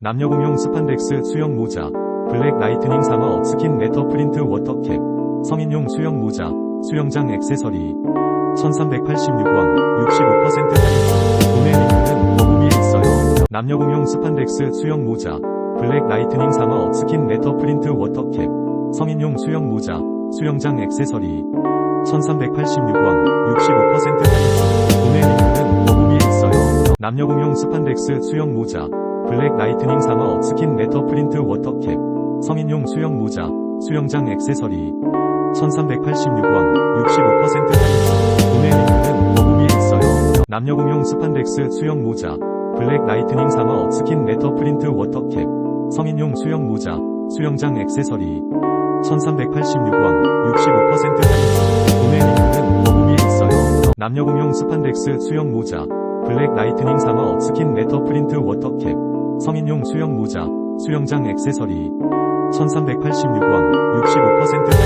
남녀 공용 스판덱스 수영 모자, 블랙 라이트닝 사머 스킨 매터 프린트 워터캡, 성인용 수영 모자, 수영장 액세서리, 1386원, 65% 할인, 구매 링크는 더보기에 있어요. 남녀 공용 스판덱스 수영 모자, 블랙 라이트닝 사머 스킨 매터 프린트 워터캡, 성인용 수영 모자, 수영장 액세서리, 1386원, 65% 할인, 구매 링크는 더보기에 있어요. 남녀 공용 스판덱스 수영 모자, 블랙 라이트닝 사머 스킨 매터 프린트 워터캡, 성인용 수영 모자, 수영장 액세서리, 1386원, 65% 할인, 구매 링크는 더보기에 있어요. 남녀 공용 스판덱스 수영 모자, 블랙 라이트닝 사머 스킨 매터 프린트 워터캡, 성인용 수영 모자, 수영장 액세서리, 1386원, 65% 할인, 구매 링크는 더보기에 있어요. 남녀 공용 스판덱스 수영 모자, 블랙 라이트닝 사머 스킨 매터 프린트 워터캡, 성인용 수영 모자, 수영장 액세서리, 1386원, 65% 할인,